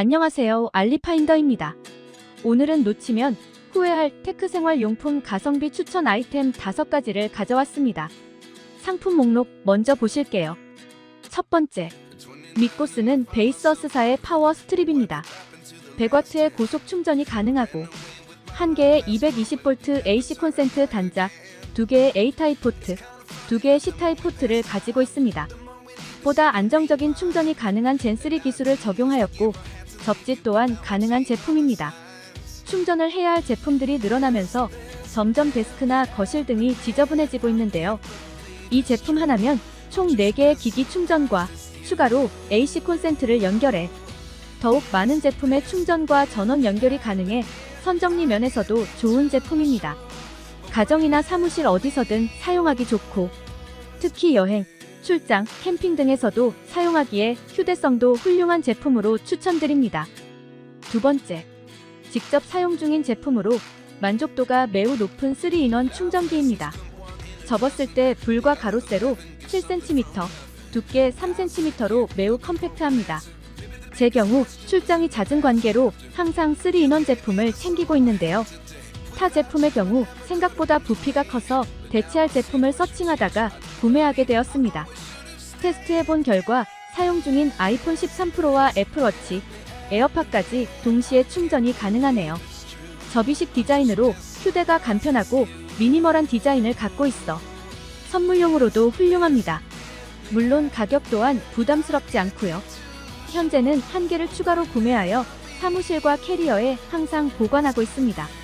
안녕하세요. 알리파인더입니다. 오늘은 놓치면 후회할 테크생활용품 가성비 추천 아이템 5가지를 가져왔습니다. 상품 목록 먼저 보실게요. 첫 번째, 믿고 쓰는 베이서스사의 파워 스트립입니다. 100W의 고속 충전이 가능하고 한 개의 220V AC 콘센트 단자, 두 개의 A-타입 포트, 두 개의 C-타입 포트를 가지고 있습니다. 보다 안정적인 충전이 가능한 젠3 기술을 적용하였고 접지 또한 가능한 제품입니다. 충전을 해야 할 제품들이 늘어나면서 점점 데스크나 거실 등이 지저분해지고 있는데요. 이 제품 하나면 총 4개의 기기 충전과 추가로 AC 콘센트를 연결해 더욱 많은 제품의 충전과 전원 연결이 가능해 선정리 면에서도 좋은 제품입니다. 가정이나 사무실 어디서든 사용하기 좋고 특히 여행, 출장, 캠핑 등에서도 사용하기에 휴대성도 훌륭한 제품으로 추천드립니다. 두 번째, 직접 사용 중인 제품으로 만족도가 매우 높은 3인원 충전기입니다. 접었을 때 불과 가로세로 7cm, 두께 3cm로 매우 컴팩트합니다. 제 경우 출장이 잦은 관계로 항상 3인원 제품을 챙기고 있는데요. 타 제품의 경우 생각보다 부피가 커서 대체할 제품을 서칭하다가 구매하게 되었습니다. 테스트해본 결과 사용 중인 아이폰 13 프로와 애플워치, 에어팟까지 동시에 충전이 가능하네요. 접이식 디자인으로 휴대가 간편하고 미니멀한 디자인을 갖고 있어 선물용으로도 훌륭합니다. 물론 가격 또한 부담스럽지 않고요. 현재는 한 개를 추가로 구매하여 사무실과 캐리어에 항상 보관하고 있습니다.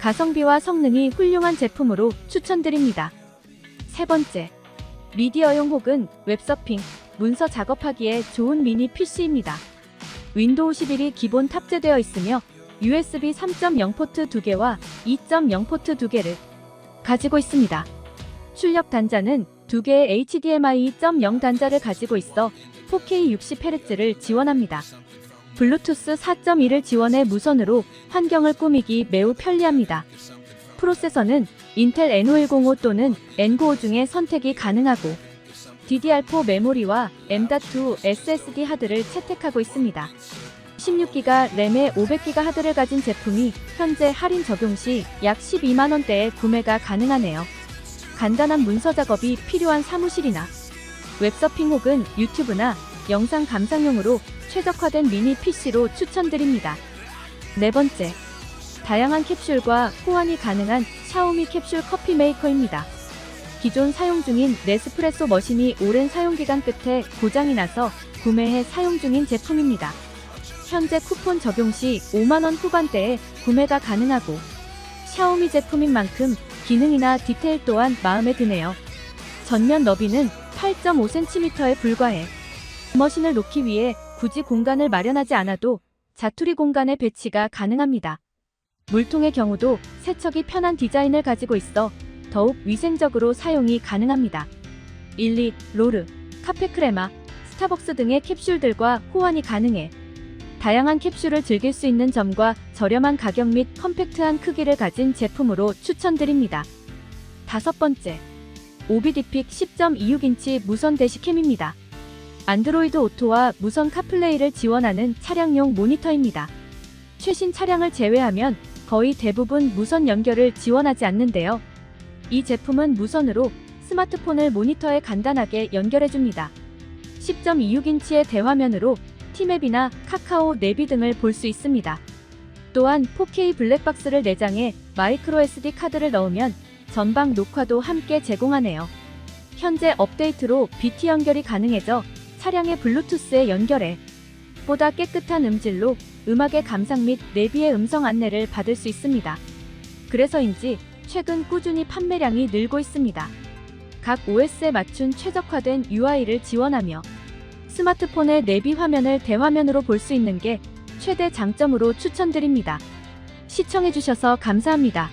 가성비와 성능이 훌륭한 제품으로 추천드립니다. 세 번째, 미디어용 혹은 웹서핑, 문서 작업하기에 좋은 미니 PC입니다. 윈도우 11이 기본 탑재되어 있으며 USB 3.0 포트 2개와 2.0 포트 2개를 가지고 있습니다. 출력 단자는 2개의 HDMI 2.0 단자를 가지고 있어 4K 60Hz를 지원합니다. 블루투스 4.2를 지원해 무선으로 환경을 꾸미기 매우 편리합니다. 프로세서는 인텔 N5105 또는 N95 중에 선택이 가능하고 DDR4 메모리와 M.2 SSD 하드를 채택하고 있습니다. 16기가 램에 500기가 하드를 가진 제품이 현재 할인 적용 시 약 12만원대에 구매가 가능하네요. 간단한 문서 작업이 필요한 사무실이나 웹서핑 혹은 유튜브나 영상 감상용으로 최적화된 미니 PC로 추천드립니다. 네 번째, 다양한 캡슐과 호환이 가능한 샤오미 캡슐 커피 메이커입니다. 기존 사용 중인 네스프레소 머신이 오랜 사용 기간 끝에 고장이 나서 구매해 사용 중인 제품입니다. 현재 쿠폰 적용 시 5만원 후반대에 구매가 가능하고 샤오미 제품인 만큼 기능이나 디테일 또한 마음에 드네요. 전면 너비는 8.5cm에 불과해 머신을 놓기 위해 굳이 공간을 마련하지 않아도 자투리 공간에 배치가 가능합니다. 물통의 경우도 세척이 편한 디자인을 가지고 있어 더욱 위생적으로 사용이 가능합니다. 일리, 로르, 카페크레마, 스타벅스 등의 캡슐들과 호환이 가능해 다양한 cap슐을 즐길 수 있는 점과 저렴한 가격 및 컴팩트한 크기를 가진 제품으로 추천드립니다. 다섯 번째, 오비디픽 10.26인치 무선 대시캠입니다. 안드로이드 오토와 무선 카플레이를 지원하는 차량용 모니터입니다. 최신 차량을 제외하면 거의 대부분 무선 연결을 지원하지 않는데요. 이 제품은 무선으로 스마트폰을 모니터에 간단하게 연결해줍니다. 10.26인치의 대화면으로 티맵이나 카카오 내비 등을 볼 수 있습니다. 또한 4K 블랙박스를 내장해 마이크로 SD 카드를 넣으면 전방 녹화도 함께 제공하네요. 현재 업데이트로 BT 연결이 가능해져 차량의 블루투스에 연결해 보다 깨끗한 음질로 음악의 감상 및 내비의 음성 안내를 받을 수 있습니다. 그래서인지 최근 꾸준히 판매량이 늘고 있습니다. 각 OS에 맞춘 최적화된 UI를 지원하며 스마트폰의 내비 화면을 대화면으로 볼 수 있는 게 최대 장점으로 추천드립니다. 시청해주셔서 감사합니다.